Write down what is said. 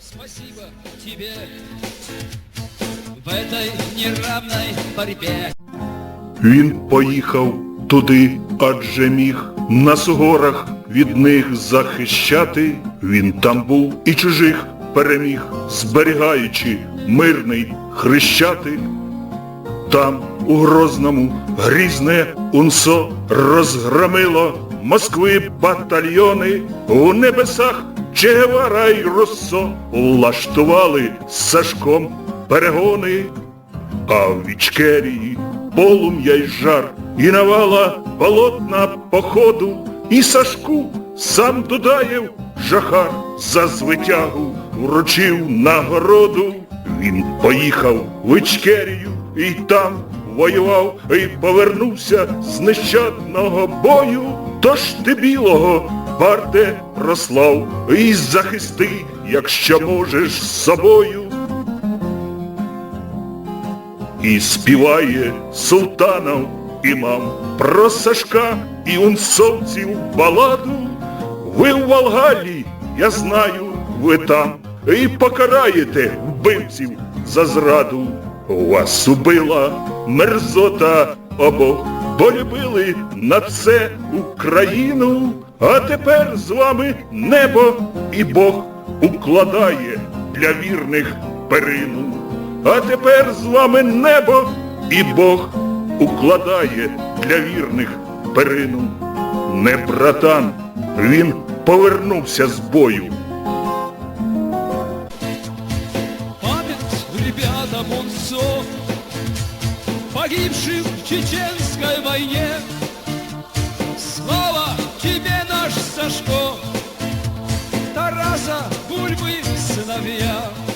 Спасибо тебе в этой неравной борьбе. Він поїхав туди, адже міг нас у горах від них захищати. Він там був і чужих переміг, зберігаючи мирний хрещатик. Там, у Грозному, грізне унсо розгромило Москви батальйони, у небесах Че й Россо влаштували з Сашком перегони. А в Ічкерії полум'я й жар, і навала болотна походу, і Сашку сам Дудаєв жахар за звитягу вручив нагороду. Він поїхав в Ічкерію і там воював, і повернувся з нещадного бою. Тож ти білого, Барде, прослав, і захисти, якщо можеш з собою. І співає султанов імам про Сашка і унцовців баладу. Ви в Волгалі, я знаю, ви там, і покараєте вбивців за зраду. Вас убила мерзота обох, бо любили на це Україну, а тепер з вами небо і Бог укладає для вірних перину. А тепер з вами небо і Бог укладає для вірних перину. Не братан, він повернувся з бою. Память ребятам Унцо, погибшим в чеченской войне. наш Сашко, Тараса Бульбы сыновья.